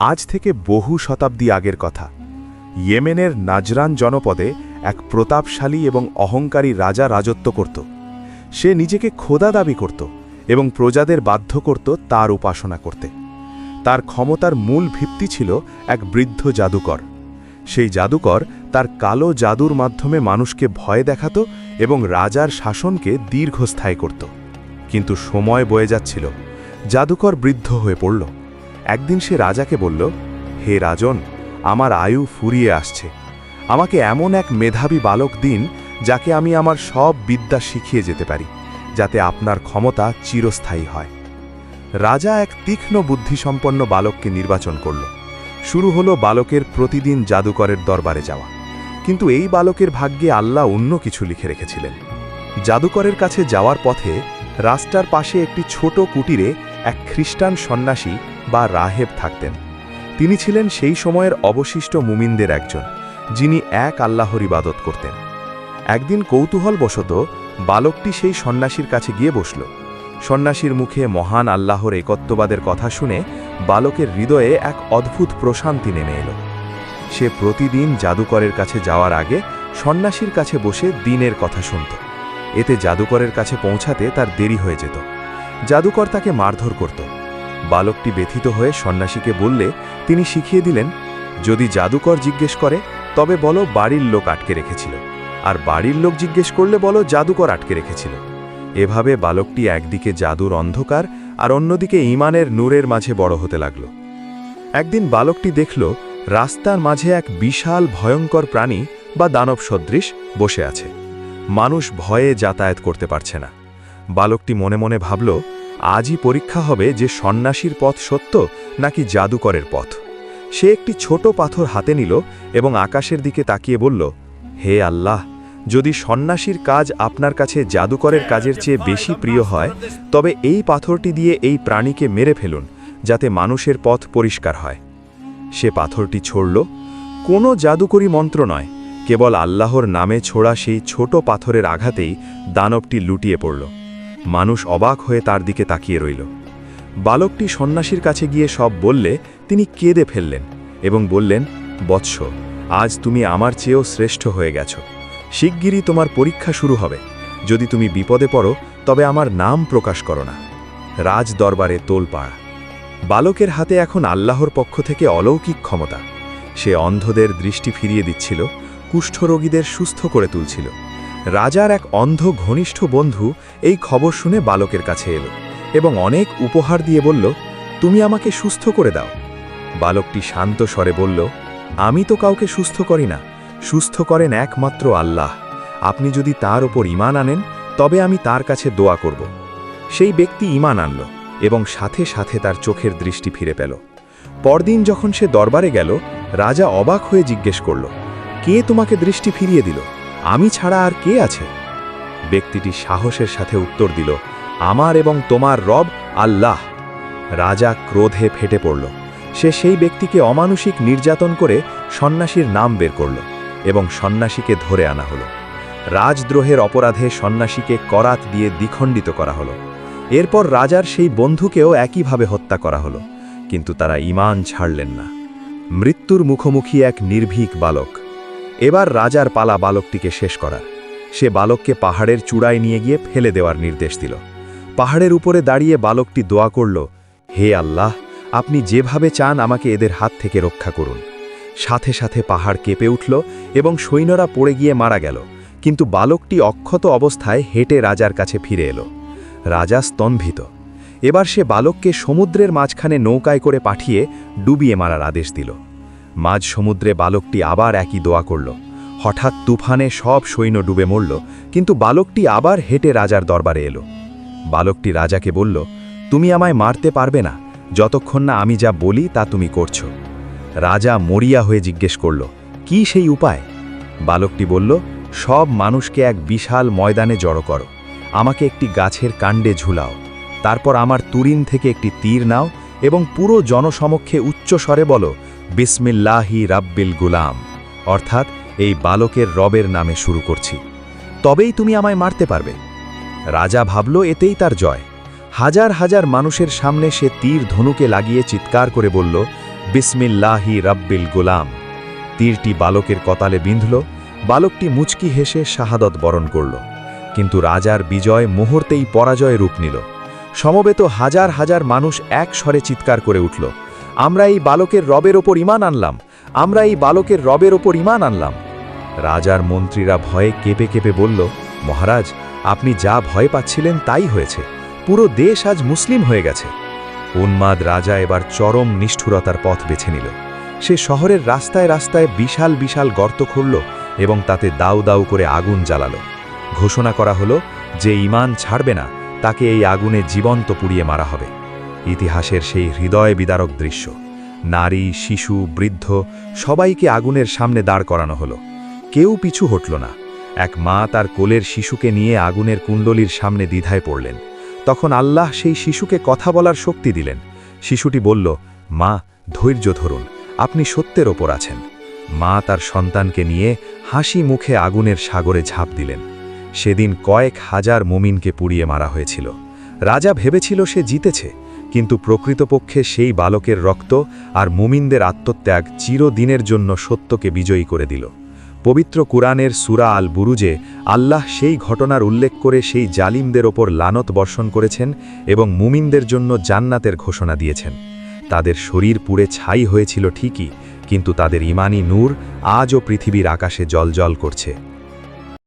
আজ থেকে বহু শতাব্দী আগের কথা। ইয়েমেনের নাজরান জনপদে এক প্রতাপশালী এবং অহংকারী রাজা রাজত্ব করত। সে নিজেকে খোদা দাবি করত এবং প্রজাদের বাধ্য করত তার উপাসনা করতে। তার ক্ষমতার মূল ভিত্তি ছিল এক বৃদ্ধ জাদুকর। সেই জাদুকর তার কালো জাদুর মাধ্যমে মানুষকে ভয় দেখাত এবং রাজার শাসনকে দীর্ঘস্থায়ী করত। কিন্তু সময় বয়ে যাচ্ছিল। জাদুকর বৃদ্ধ হয়ে পড়ল। একদিন সে রাজাকে বলল, হে রাজন, আমার আয়ু ফুরিয়ে আসছে। আমাকে এমন এক মেধাবী বালক দিন যাকে আমি আমার সব বিদ্যা শিখিয়ে যেতে পারি, যাতে আপনার ক্ষমতা চিরস্থায়ী হয়। রাজা এক তীক্ষ্ণ বুদ্ধিসম্পন্ন বালককে নির্বাচন করল। শুরু হলো বালকের প্রতিদিন জাদুকরের দরবারে যাওয়া। কিন্তু এই বালকের ভাগ্যে আল্লাহ অন্য কিছু লিখে রেখেছিলেন। জাদুকরের কাছে যাওয়ার পথে রাস্তার পাশে একটি ছোট কুটিরে এক খ্রিস্টান সন্ন্যাসী বা রাহেব থাকতেন। তিনি ছিলেন সেই সময়ের অবশিষ্ট মুমিনদের একজন, যিনি এক আল্লাহর ইবাদত করতেন। একদিন কৌতূহলবশত বালকটি সেই সন্ন্যাসীর কাছে গিয়ে বসল। সন্ন্যাসীর মুখে মহান আল্লাহর একত্ববাদের কথা শুনে বালকের হৃদয়ে এক অদ্ভুত প্রশান্তি নেমে এলো। সে প্রতিদিন জাদুকরের কাছে যাওয়ার আগে সন্ন্যাসীর কাছে বসে দিনের কথা শুনত। এতে জাদুকরের কাছে পৌঁছাতে তার দেরি হয়ে যেত। জাদুকর তাকে মারধর করত। বালকটি ব্যথিত হয়ে সন্ন্যাসীকে বললে, তিনি শিখিয়ে দিলেন, যদি জাদুকর জিজ্ঞেস করে, তবে বলো বাড়ির লোক আটকে রেখেছিল। আর বাড়ির লোক জিজ্ঞেস করলে বলো জাদুকর আটকে রেখেছিল। এভাবে বালকটি একদিকে জাদুর অন্ধকার আর অন্যদিকে ইমানের নূরের মাঝে বড় হতে লাগল। একদিন বালকটি দেখল, রাস্তার মাঝে এক বিশাল ভয়ঙ্কর প্রাণী বা দানব সদৃশ বসে আছে। মানুষ ভয়ে যাতায়াত করতে পারছে না। বালকটি মনে মনে ভাবল, আজই পরীক্ষা হবে যে সন্ন্যাসীর পথ সত্য নাকি জাদুকরের পথ? সে একটি ছোট পাথর হাতে নিল এবং আকাশের দিকে তাকিয়ে বলল, হে আল্লাহ, যদি সন্ন্যাসীর কাজ আপনার কাছে জাদুকরের কাজের চেয়ে বেশি প্রিয় হয়, তবে এই পাথরটি দিয়ে এই প্রাণীকে মেরে ফেলুন, যাতে মানুষের পথ পরিষ্কার হয়। সে পাথরটি ছড়ল। কোনো জাদুকরি মন্ত্র নয়, কেবল আল্লাহর নামে ছোড়া সেই ছোট পাথরের আঘাতেই দানবটি লুটিয়ে পড়ল। মানুষ অবাক হয়ে তার দিকে তাকিয়ে রইল। বালকটি সন্ন্যাসীর কাছে গিয়ে সব বললে, তিনি কেঁদে ফেললেন এবং বললেন, বৎস, আজ তুমি আমার চেয়েও শ্রেষ্ঠ হয়ে গেছ। শিগগিরই তোমার পরীক্ষা শুরু হবে। যদি তুমি বিপদে পড়ো, তবে আমার নাম প্রকাশ করো না। রাজ দরবারে তোলপাড় বালকের হাতে এখন আল্লাহর পক্ষ থেকে অলৌকিক ক্ষমতা। সে অন্ধদের দৃষ্টি ফিরিয়ে দিচ্ছিল, কুষ্ঠরোগীদের সুস্থ করে তুলছিল। রাজার এক অন্ধ ঘনিষ্ঠ বন্ধু এই খবর শুনে বালকের কাছে এলো এবং অনেক উপহার দিয়ে বলল, তুমি আমাকে সুস্থ করে দাও। বালকটি শান্ত স্বরে বলল, আমি তো কাউকে সুস্থ করি না। সুস্থ করেন একমাত্র আল্লাহ। আপনি যদি তার ওপর ইমান আনেন, তবে আমি তার কাছে দোয়া করব। সেই ব্যক্তি ইমান আনল এবং সাথে সাথে তার চোখের দৃষ্টি ফিরে পেল। পরদিন যখন সে দরবারে গেল, রাজা অবাক হয়ে জিজ্ঞেস করল, কে তোমাকে দৃষ্টি ফিরিয়ে দিল? আমি ছাড়া আর কে আছে? ব্যক্তিটি সাহসের সাথে উত্তর দিল, আমার এবং তোমার রব আল্লাহ। রাজা ক্রোধে ফেটে পড়ল। সে সেই ব্যক্তিকে অমানুষিক নির্যাতন করে সন্ন্যাসীর নাম বের করল এবং সন্ন্যাসীকে ধরে আনা হলো। রাজদ্রোহের অপরাধে সন্ন্যাসীকে করাত দিয়ে দ্বিখণ্ডিত করা হলো। এরপর রাজার সেই বন্ধুকেও একইভাবে হত্যা করা হলো, কিন্তু তারা ইমান ছাড়লেন না। মৃত্যুর মুখোমুখি এক নির্ভীক বালক। এবার রাজার পালা বালকটিকে শেষ করার। সে বালককে পাহাড়ের চূড়ায় নিয়ে গিয়ে ফেলে দেওয়ার নির্দেশ দিল। পাহাড়ের উপরে দাঁড়িয়ে বালকটি দোয়া করল, হে আল্লাহ, আপনি যেভাবে চান আমাকে এদের হাত থেকে রক্ষা করুন। সাথে সাথে পাহাড় কেঁপে উঠল এবং সৈন্যরা পড়ে গিয়ে মারা গেল। কিন্তু বালকটি অক্ষত অবস্থায় হেঁটে রাজার কাছে ফিরে এলো। রাজা স্তম্ভিত। এবার সে বালককে সমুদ্রের মাঝখানে নৌকায় করে পাঠিয়ে ডুবিয়ে মারার আদেশ দিল। মাঝ সমুদ্রে বালকটি আবার একই দোয়া করল। হঠাৎ তুফানে সব সৈন্য ডুবে মরল, কিন্তু বালকটি আবার হেঁটে রাজার দরবারে এলো। বালকটি রাজাকে বলল, তুমি আমায় মারতে পারবে না, যতক্ষণ না আমি যা বলি তা তুমি করছ। রাজা মরিয়া হয়ে জিজ্ঞেস করল, কি সেই উপায়? বালকটি বলল, সব মানুষকে এক বিশাল ময়দানে জড়ো করো। আমাকে একটি গাছের কাণ্ডে ঝুলাও। তারপর আমার তুরিন থেকে একটি তীর নাও এবং পুরো জনসমক্ষে উচ্চ স্বরে বলো বিসমিল্লাহি রাব্বিল গুলাম, অর্থাৎ এই বালকের রবের নামে শুরু করছি। তবেই তুমি আমায় মারতে পারবে। রাজা ভাবল, এতেই তার জয়। হাজার হাজার মানুষের সামনে সে তীর ধনুকে লাগিয়ে চিৎকার করে বলল, বিসমিল্লাহি রাব্বিল গোলাম। তীরটি বালকের কতালে বিঁধল, বালকটি মুচকি হেসে শাহাদত বরণ করল। কিন্তু রাজার বিজয় মুহূর্তেই পরাজয় রূপ নিল। সমবেত হাজার হাজার মানুষ এক স্বরে চিৎকার করে উঠল আমরা এই বালকের রবের ওপর ইমান আনলাম। আমরা এই বালকের রবের ওপর ইমান আনলাম। রাজার মন্ত্রীরা ভয়ে কেঁপে কেঁপে বলল, মহারাজ, আপনি যা ভয় পাচ্ছিলেন তাই হয়েছে। পুরো দেশ আজ মুসলিম হয়ে গেছে। উন্মাদ রাজা এবার চরম নিষ্ঠুরতার পথ বেছে নিল। সে শহরের রাস্তায় রাস্তায় বিশাল বিশাল গর্ত খুঁড়ল এবং তাতে দাউ দাউ করে আগুন জ্বালালো। ঘোষণা করা হলো যে ইমান ছাড়বে না, তাকে এই আগুনে জীবন্ত পুড়িয়ে মারা হবে। ইতিহাসের সেই হৃদয় বিদারক দৃশ্য। নারী, শিশু, বৃদ্ধ, সবাইকে আগুনের সামনে দাঁড় করানো হলো। কেউ পিছু হটল না। এক মা তার কোলের শিশুকে নিয়ে আগুনের কুণ্ডলীর সামনে দ্বিধায় পড়লেন। তখন আল্লাহ সেই শিশুকে কথা বলার শক্তি দিলেন। শিশুটি বলল, মা, ধৈর্য ধরুন। আপনি সত্যের ওপর আছেন। মা তার সন্তানকে নিয়ে হাসি মুখে আগুনের সাগরে ঝাঁপ দিলেন। সেদিন কয়েক হাজার মুমিনকে পুড়িয়ে মারা হয়েছিল। রাজা ভেবেছিল সে জিতেছে, কিন্তু প্রকৃতপক্ষে সেই বালকের রক্ত আর মুমিনদের আত্মত্যাগ চিরদিনের জন্য সত্যকে বিজয়ী করে দিল। পবিত্র কুরআনের সুরা আল বুরুজে আল্লাহ সেই ঘটনার উল্লেখ করে সেই জালিমদের ওপর লানত বর্ষণ করেছেন এবং মুমিনদের জন্য জান্নাতের ঘোষণা দিয়েছেন। তাদের শরীর পুড়ে ছাই হয়েছিল ঠিকই, কিন্তু তাদের ইমানি নূর আজও পৃথিবীর আকাশে জলজল করছে।